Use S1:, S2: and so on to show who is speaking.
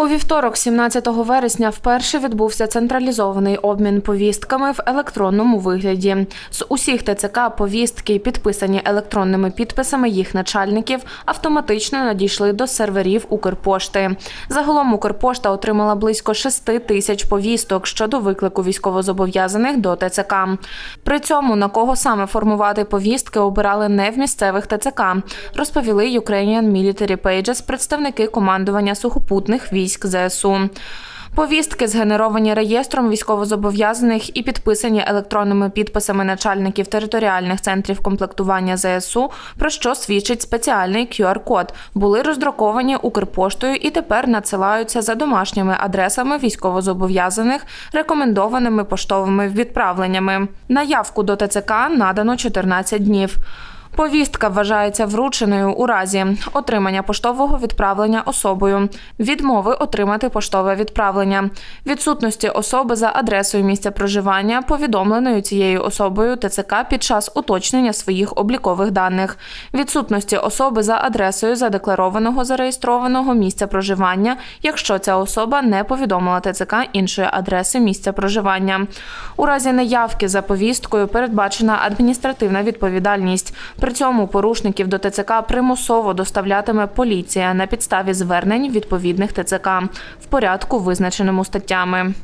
S1: У вівторок, 17 вересня, вперше відбувся централізований обмін повістками в електронному вигляді. З усіх ТЦК повістки, підписані електронними підписами їх начальників, автоматично надійшли до серверів Укрпошти. Загалом Укрпошта отримала близько 6 тисяч повісток щодо виклику військовозобов'язаних до ТЦК. При цьому на кого саме формувати повістки обирали не в місцевих ТЦК, розповіли Ukrainian Military Pages представники командування сухопутних військ ЗСУ. Повістки згенеровані реєстром військовозобов'язаних і підписані електронними підписами начальників територіальних центрів комплектування ЗСУ, про що свідчить спеціальний QR-код. Були роздруковані Укрпоштою і тепер надсилаються за домашніми адресами військовозобов'язаних, рекомендованими поштовими відправленнями. На явку до ТЦК надано 14 днів. Повістка вважається врученою у разі отримання поштового відправлення особою, відмови отримати поштове відправлення, відсутності особи за адресою місця проживання, повідомленою цією особою ТЦК під час уточнення своїх облікових даних, відсутності особи за адресою задекларованого зареєстрованого місця проживання, якщо ця особа не повідомила ТЦК іншої адреси місця проживання. У разі неявки за повісткою передбачена адміністративна відповідальність. При цьому порушників до ТЦК примусово доставлятиме поліція на підставі звернень відповідних ТЦК в порядку, визначеному статтями.